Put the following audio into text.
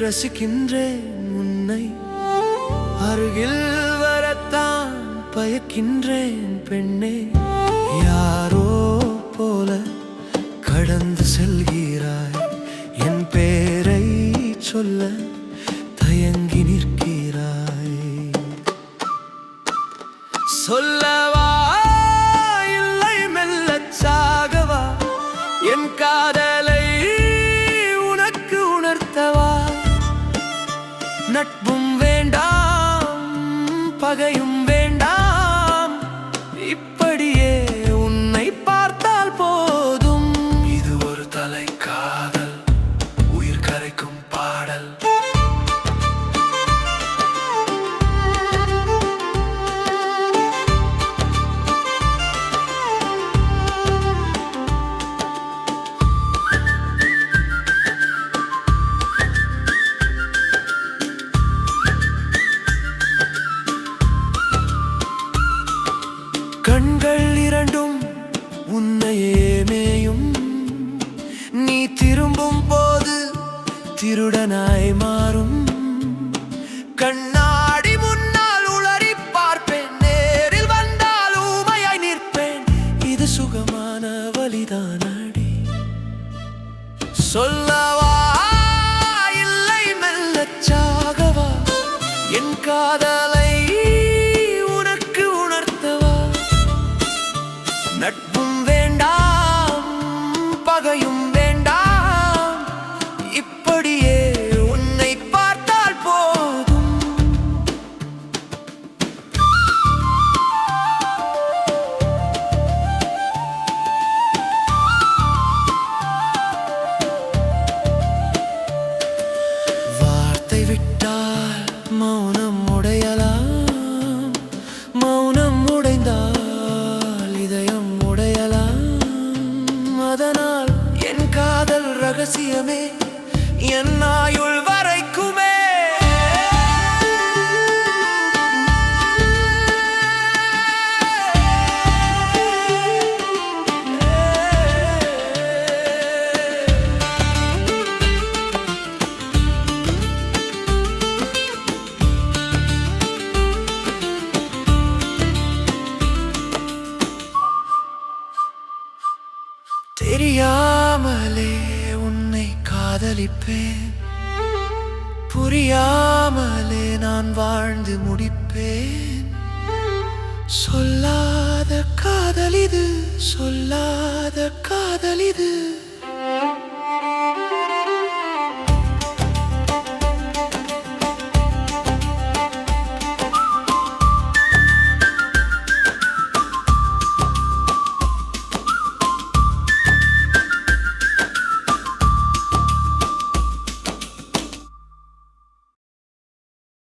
ரசிக்கின்றேன் உன்னை. அருகில் வரத்தான் பயக்கின்றேன் பெண்ணே. யாரோ போல கடந்து செல்கிறாய். என் பேரை சொல்ல தயங்கி நிற்கிறாய். சொல்லவா நட்பும் வேண்டாம் பகையும் வேண்டாம் மேயும் நீ திரும்பும் போது திருடனாய் மாறும். கண்ணாடி முன்னால் உளறி பார்ப்பேன் நேரில் வந்தால் ஊமையாய் நிற்பேன். இது சுகமான வழிதான் அடி. சொல்லவா? இல்லை மெல்லச்சாகவா என் காதலை உனக்கு உணர்த்தவா? நட்பும் பகையும் வேண்டாம். இப்படியே உன்னை பார்த்தால் போதும். வார்த்தை விட்டால் மௌன ரகசியமே. என் ஆயுள் காதலிப்பேன் புரியாமலே நான் வாழ்ந்து முடிப்பேன். சொல்லாத காதலிது சொல்லாத காதலிது